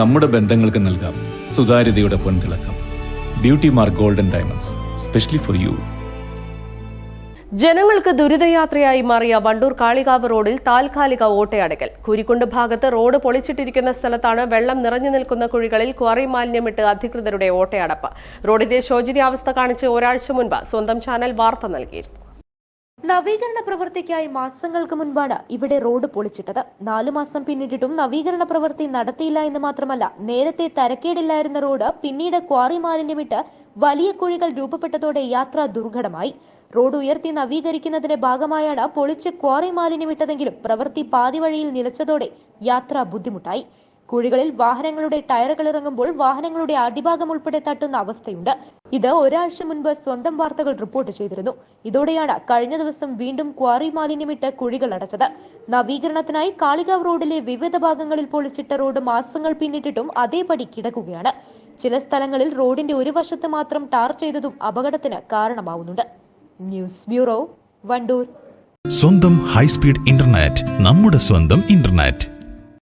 നമ്മുടെ ബന്ധങ്ങൾക്ക് നൽകാം സുതാര്യതയുടെ പൊൻതിളക്കം. Beauty mark golden diamonds specially for you ജനങ്ങൾക്ക് ദുരിതയാത്രയായി മാറിയ വണ്ടൂർ കാളികാവ് റോഡിൽ താൽക്കാലിക ഓട്ടയടക്കൽ കുരിക്കുണ്ട് ഭാഗത്ത് റോഡ് പൊളിച്ചിട്ടിരിക്കുന്ന സ്ഥലത്താണ് വെള്ളം നിറഞ്ഞു നിൽക്കുന്ന കുഴികളിൽ ക്വാറി മാലിന്യമിട്ട് അധികൃതരുടെ ഓട്ടയടപ്പ്. റോഡിന്റെ ശോചനീയാവസ്ഥ കാണിച്ച് ഒരാഴ്ച മുൻപ് സ്വന്തം ചാനൽ വാർത്ത നൽകിയിരുന്നു. നവീകരണ പ്രവൃത്തിക്കായി മാസങ്ങൾക്ക് മുൻപാണ് ഇവിടെ റോഡ് പൊളിച്ചിട്ടത്. നാലു മാസം പിന്നിട്ടിട്ടും നവീകരണ പ്രവൃത്തി നടത്തിയില്ല എന്ന് മാത്രമല്ല നേരത്തെ തരക്കേടില്ലായിരുന്ന റോഡ് പിന്നീട് ക്വാറി മാലിന്യമിട്ട് വലിയ കുഴികൾ രൂപപ്പെട്ടതോടെ യാത്ര ദുർഘടമായി. റോഡ് ഉയർത്തി നവീകരിക്കുന്നതിന്റെ ഭാഗമായാണ് പൊളിച്ച് ക്വാറി മാലിന്യമിട്ടതെങ്കിലും പ്രവൃത്തി പാതിവഴിയിൽ നിലച്ചതോടെ യാത്ര ബുദ്ധിമുട്ടായി. കുഴികളിൽ വാഹനങ്ങളുടെ ടയറുകൾ ഇറങ്ങുമ്പോൾ വാഹനങ്ങളുടെ അടിഭാഗം ഉൾപ്പെടെ തട്ടുന്ന അവസ്ഥയുണ്ട്. ഇത് ഒരാഴ്ച മുൻപ് സ്വന്തം വാർത്തകൾ റിപ്പോർട്ട് ചെയ്തിരുന്നു. ഇതോടെയാണ് കഴിഞ്ഞ ദിവസം വീണ്ടും ക്വാറി മാലിന്യമിട്ട് കുഴികൾ അടച്ചത്. നവീകരണത്തിനായി കാളികാവ് റോഡിലെ വിവിധ ഭാഗങ്ങളിൽ പൊളിച്ചിട്ട റോഡ് മാസങ്ങൾ പിന്നിട്ടിട്ടും അതേപടി കിടക്കുകയാണ്. ചില സ്ഥലങ്ങളിൽ റോഡിന്റെ ഒരു വശത്ത് മാത്രം ടാർ ചെയ്തതും അപകടത്തിന് കാരണമാവുന്നുണ്ട്. News bureau Wandoor. സ്വന്തം ഹൈസ്പീഡ് ഇന്റർനെറ്റ് നമ്മുടെ സ്വന്തം ഇന്റർനെറ്റ്.